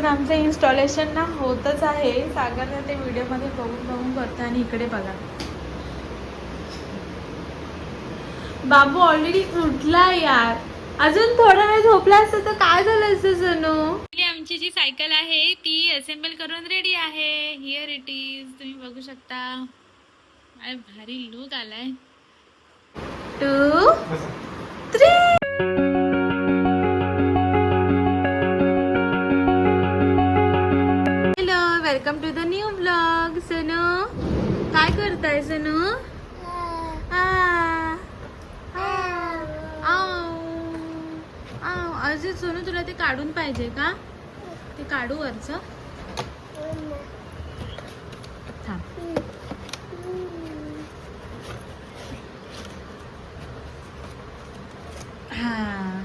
तर आमचं इन्स्टॉलेशन ना होतच आहे. सागरने ते व्हिडिओमध्ये बघून बघून करतो आणि इकडे बघा. बाबू ऑलरेडी उठला यार. अजून थोडा वेळ झोपला असतं तर काय झालं असतं सनू? आमची जी सायकल आहे ती असेंबल करून रेडी आहे. हिअर इट इज तुम्ही बघू शकता. काय भारी लुक आलाय. टू थ्री सोनू तुला ते काढून पाहिजे का? ते काढू वरच. हा.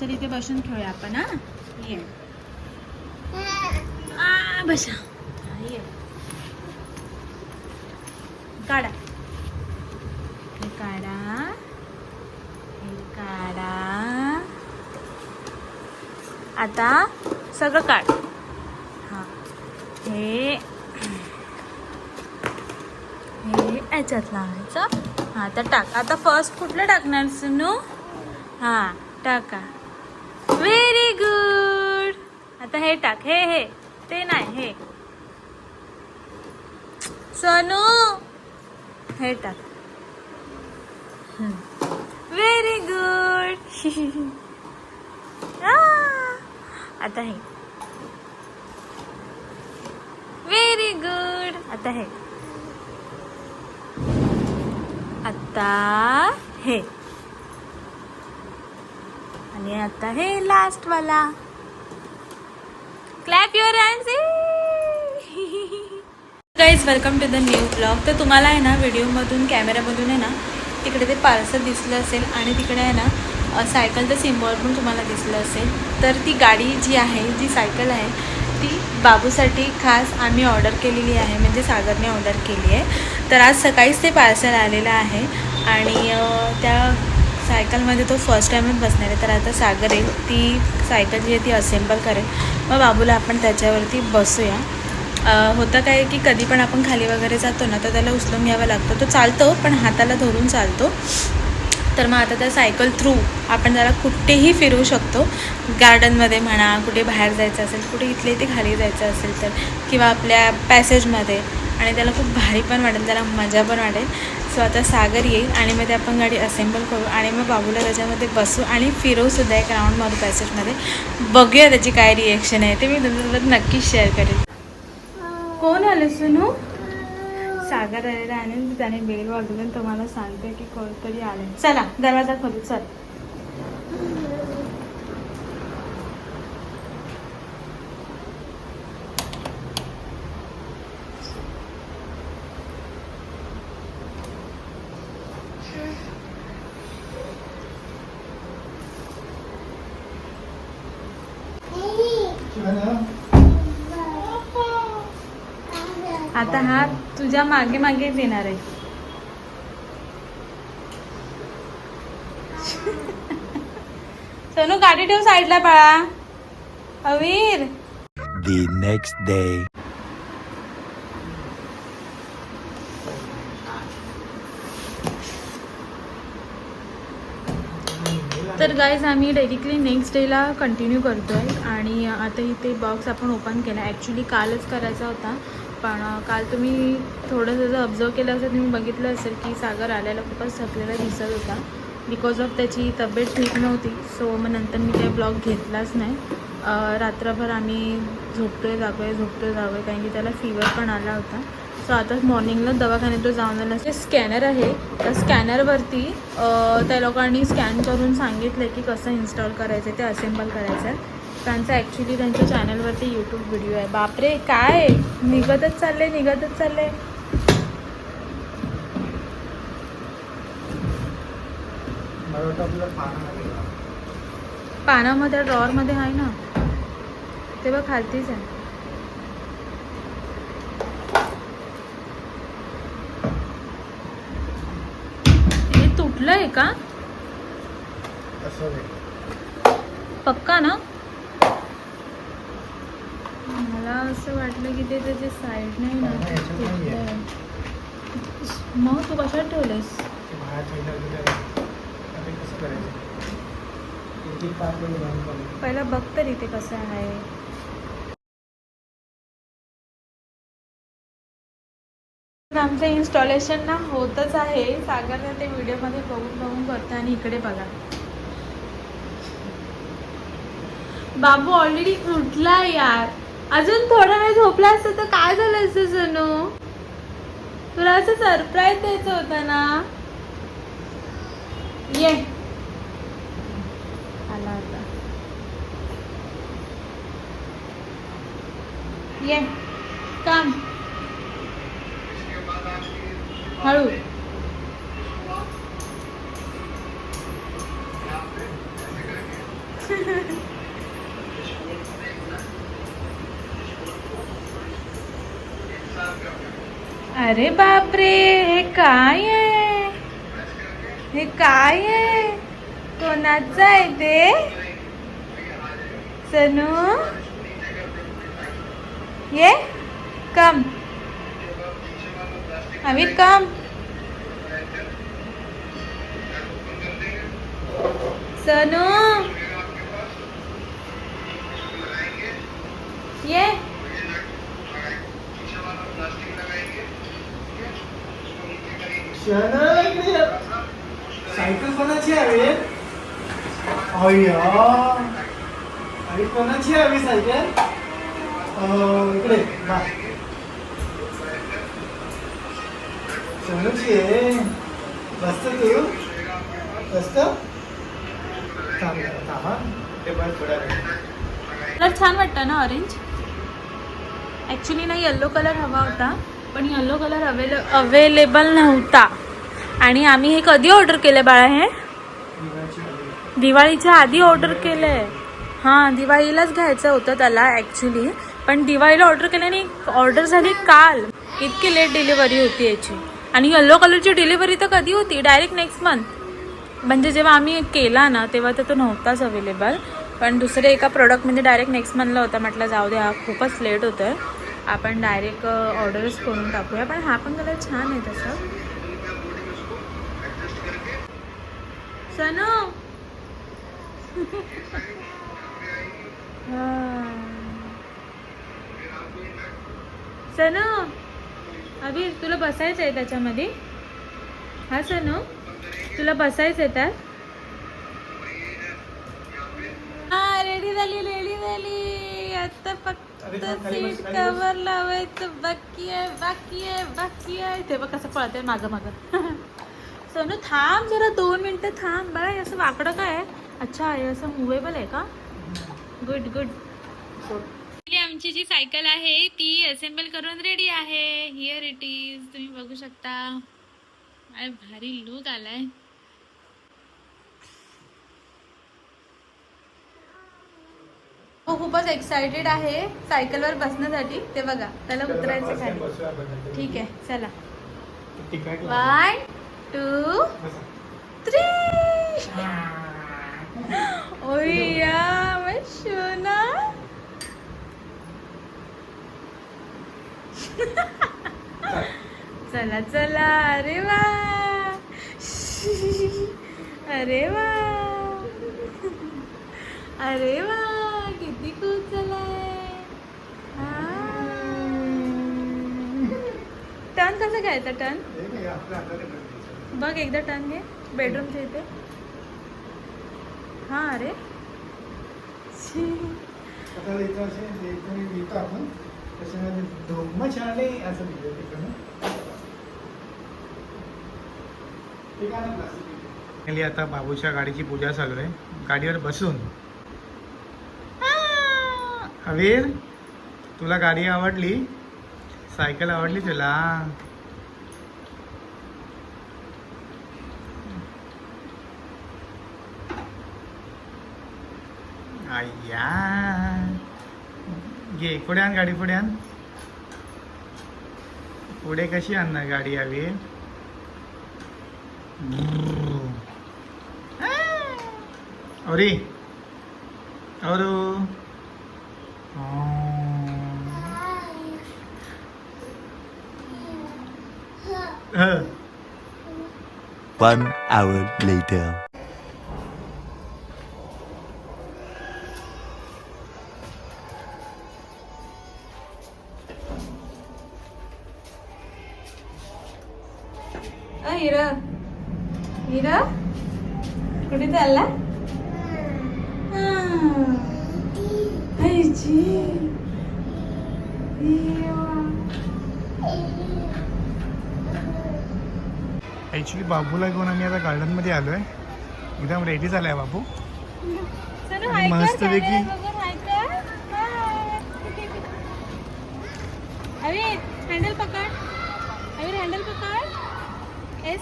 चल इथे बसून खेळूया आपण हा? ये. बसा. ये. काढा हे काढा हे काढा आता सगळं काढ. हां. हे हे याच्यात लावायचं. हा आता टाक. आता फर्स्ट कुठलं टाकणार सुनू हा टाका. व्हेरी गुड आता हे टाक. हे हे. ते नाही हे. सोनू हे टाक. व्हेरी गुड आता हे. व्हेरी गुड आता हे. आता हे. आणि आता हे लास्ट वाला. Clap your guys welcome to the new blog तर तुम्हाला आहे ना व्हिडिओमधून कॅमेऱ्यामधून आहे ना तिकडे ते पार्सल दिसलं असेल आणि तिकडे आहे ना सायकलचं सिम्बॉल पण तुम्हाला दिसलं असेल. तर ती गाडी जी आहे जी सायकल आहे ती बाबूसाठी खास आम्ही ऑर्डर केलेली आहे. म्हणजे सागरने ऑर्डर केली आहे. तर आज सकाळीच ते पार्सल आलेलं आहे. आणि त्या सायकलमध्ये तो फर्स्ट टाईमच बसणार आहे. तर आता सागर येईल ती सायकल जी आहे ती असेंबल करेल. मग बाबूला आपण त्याच्यावरती बसूया. होतं काय की कधी पण आपण खाली वगैरे जातो ना तर त्याला उचलून घ्यावा लागतो. तो चालतो पण हाताला धरून चालतो. तर मग आता त्या सायकल थ्रू आपण जरा कुठेही फिरू शकतो. गार्डनमध्ये म्हणा कुठे बाहेर जायचं असेल कुठे इथले इथे खाली जायचं असेल तर किंवा आपल्या पॅसेजमध्ये आणि त्याला खूप भारी पण वाटेल त्याला मजा पण वाटेल. सो आता सागर येईल आणि मग ते आपण गाडी असेंबल करू आणि मग बाबूला त्याच्यामध्ये बसू आणि फिरवूसुद्धा एक राऊंड मारू पॅसेजमध्ये बघूया त्याची काय रिएक्शन आहे. ते मी तुमच्यासोबत नक्कीच शेअर करेन कोण आले सुनू? सागर आलेला आणि त्याने बेल वाजवून तुम्हाला सांगते की कोणतरी आले चला दरवाजा खोलू चल. आता हा तुझ्या मागे मागेच येणार आहे. सोनू गाडी ठेव साईडला बाळा. अवीर. The next day. तर गाईज आम्ही डायरेक्टली नेक्स्ट डेला कंटिन्यू करतो आहे आणि आता इथे बॉक्स आपण ओपन केला. ॲक्च्युली कालच करायचा होता. पण काल तुम्ही थोडंसं जर ऑब्झर्व केलं असेल तुम्ही बघितलं असेल की सागर आल्याला खूपच थकलेला दिसत होता. बिकॉज ऑफ त्याची तब्येत ठीक नव्हती. सो मग नंतर मी काही ब्लॉग घेतलाच नाही. रात्रभर आम्ही झोपतोय जागोय झोपतोय जागोय कारण की त्याला फिवर पण आला होता. सो आता मॉर्निंगला दवाखान्यात तो जाऊन आला. जे स्कॅनर आहे. त्या स्कॅनरवरती त्या लोकांनी स्कॅन करून सांगितलं की कसं इन्स्टॉल करायचं ते असेंबल करायचं आहे त्यांचं ॲक्च्युली त्यांच्या चॅनलवरती यूट्यूब व्हिडिओ आहे. बापरे काय? निघतच चालले निघतच चालले पानामध्ये ड्रॉवरमध्ये आहे ना? ते बघ खालतीच आहे. तुटलंय का? पक्का ना? मला असं वाटलं की ते त्याचे साईड नाही ना. मग तू कशात ठेवलेस. पहिला बघ तरी ते कसं आहे. आमचं इन्स्टॉलेशन ना होतच आहे. सागर ते व्हिडिओमध्ये बघून बघून करतं आणि इकडे बघा. बाबू ऑलरेडी उठला यार. अजून थोडा वेळ झोपला असतं तर काय झालं असतं सनू? तुला असं सरप्राईज द्यायचं होतं ना? ये. आला आता. ये. काम हळू. अरे बापरे हे काय आहे? हे काय आहे? कोणाचं आहे ते? सनू? ये कम अमित कम सनू ये शहना इकडे ये. सायकल कोणाची हवी अय्या अरे कोणाची हवी सायकल अं, सोनूची आहे तू? थांब. ते थोड्या वेळ कलर छान वाटतं ना ऑरेंज ॲक्च्युली ना येल्लो कलर हवा होता पण येल्लो कलर अवेले अवेलेबल नव्हता. आणि आम्ही हे कधी ऑर्डर केलं बाळा हे. दिवाळीच्या आधी. ऑर्डर केलं आहे हां दिवाळीलाच घ्यायचं होतं त्याला ॲक्च्युली पण दिवाळीला ऑर्डर केल्याने ऑर्डर झाली काल. इतकी लेट डिलिव्हरी होती याची. आणि यल्लो कलरची डिलिव्हरी तर कधी होती? डायरेक्ट नेक्स्ट मंथ म्हणजे जेव्हा आम्ही केला ना तेव्हा तर तो नव्हताच अवेलेबल पण दुसरे एका प्रोडक्टमध्ये डायरेक्ट नेक्स्ट मंथला होता. म्हटलं जाऊ दे हा खूपच लेट होतं आहे आपण डायरेक्ट ऑर्डरच करून टाकूया. पण हा पण कलर छान आहे तसं. सनो! सनो! अभि तुला बसायचं आहे त्याच्यामध्ये? हा सनू तुला बसायचं आहे त्यात? हा रेडी झाली रेडी झाली. आता फक्त सीट. कवर लावायचं. बाकी आहे बाकी आहे बाकी आहे. ते बघ कसं पळतंय मागं मागं. सोनू थांब जरा दोन मिनिटं थांब. हे असं वाकडं काय आहे? अच्छा हे असं मुवेबल आहे का? गुड गुड आमची जी सायकल आहे ती असेंबल करून रेडी आहे. हिअर इट इज तुम्ही बघू शकता. काय भारी लुक आलाय. तो खूपच एक्सायटेड आहे सायकलवर बसण्यासाठी. ते बघा त्याला उतरायचं खाली. ठीक आहे चला. One two. थ्री ओया मैं सोना चला चला अरे वा. अरे वा. अरे वा किती खूप झालाय. टर्न कसं घ्यायचा टर्न? बघ एकदा टर्न घे. बेडरूमच्या इथे. हा अरे. असे त्याच्यामध्ये धम्मशाले असं लिहिलं तिकडं Finally आता बाबूच्या गाडीची पूजा चालू आहे. गाडीवर बसून. हवीर तुला गाडी आवडली? सायकल आवडली तुला? आय्या. घे फुड्यान गाडी फुड्यान पुढे कशी आणणार गाडी हवी अरे और One hour later. हिरा हिरा कुठे चालला हा. ऍक्च्युली बाबूला घेऊन आम्ही आता गार्डनमध्ये आलोय एकदम रेडी झालाय बाबू मस्त पैकी- हँडल पकड हँडल पकड है.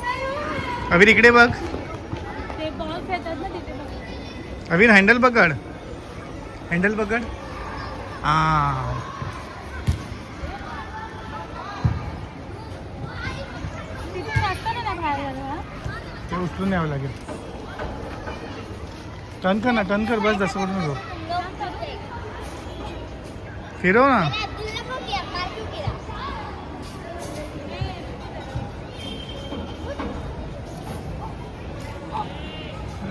अवीर इकडे बघ. अवीर हँडल पकड. हँडल पकड. हा हा? ते उचलून न्यावं लागेल. टर्न कर ना टर्न कर बस जसं करून नको फिरव ना.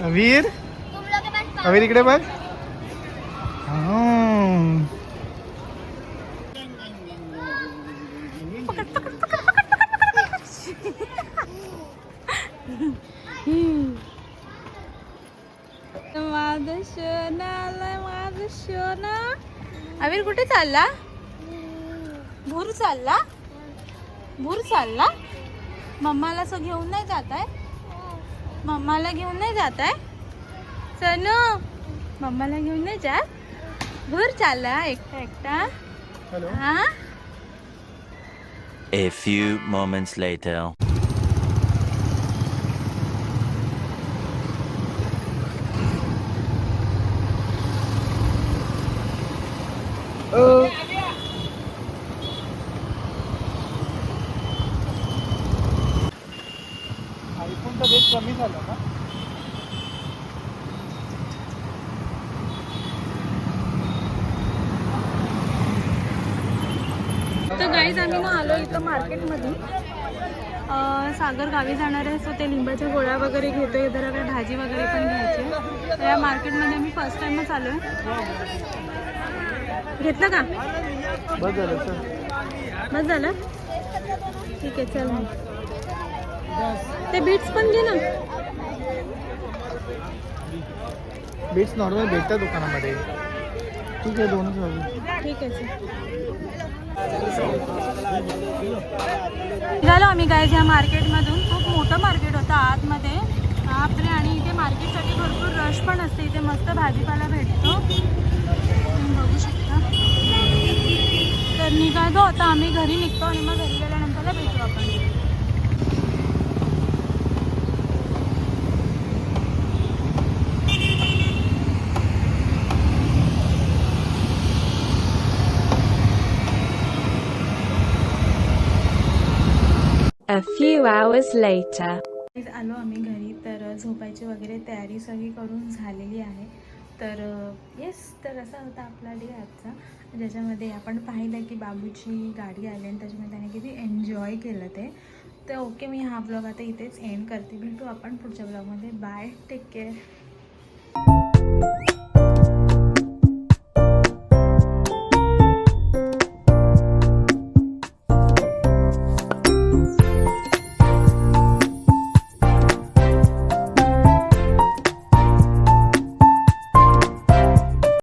अवीर अवीर इकडे बघ. माझ माझं आलाय माझं शोना अवीर कुठे चालला? भूर चालला? भूर चालला? मम्माला असं घेऊन नाही जात आहे मम्माला घेऊन नाही जात आहे? सनू मम्माला घेऊन नाही जात? भूर चालला एकटा एकटा. हॅलो हा? A few moments later. आयफोनचा रेट कमी झाला ना तर गाईज आम्ही ना आलो इथं मार्केटमध्ये. सागर गावी जाणार आहे सो ते लिंबाच्या गोळ्या वगैरे घेतोय जरा भाजी वगैरे पण घ्यायची तर या मार्केटमध्ये आम्ही फर्स्ट टाइमच आलो आहे घेतलं का? बस झालं सर. बस झालं? ठीक आहे चल मग. ते बीट्स पण घे ना. बीट्स नॉर्मल भेटतात दुकानामध्ये. ठीक आहे दोनच ठीक आहे चल. निघालो आम्ही काय या मार्केटमधून. खूप मोठं मार्केट होतं आतमध्ये. आपले आणि इथे मार्केटसाठी भरपूर रश पण असते. इथे मस्त भाजीपाला भेटतो. तुम्ही बघू शकता. तर निघालो आता. आम्ही घरी निघतो आणि मग घरी गेल्यानंतर भेटू आपण A few hours later. आलो आम्ही घरी. तर झोपायची वगैरे तयारी सगळी करून झालेली आहे. तर येस तर असा होता आपला डे आजचा. ज्याच्यामध्ये आपण पाहिलं की बाबूची गाडी आली आणि त्याच्यामध्ये त्याने किती एन्जॉय केलं ते. तर ओके मी हा ब्लॉग आता इथेच एंड करते. भेटू आपण पुढच्या ब्लॉगमध्ये बाय टेक केअर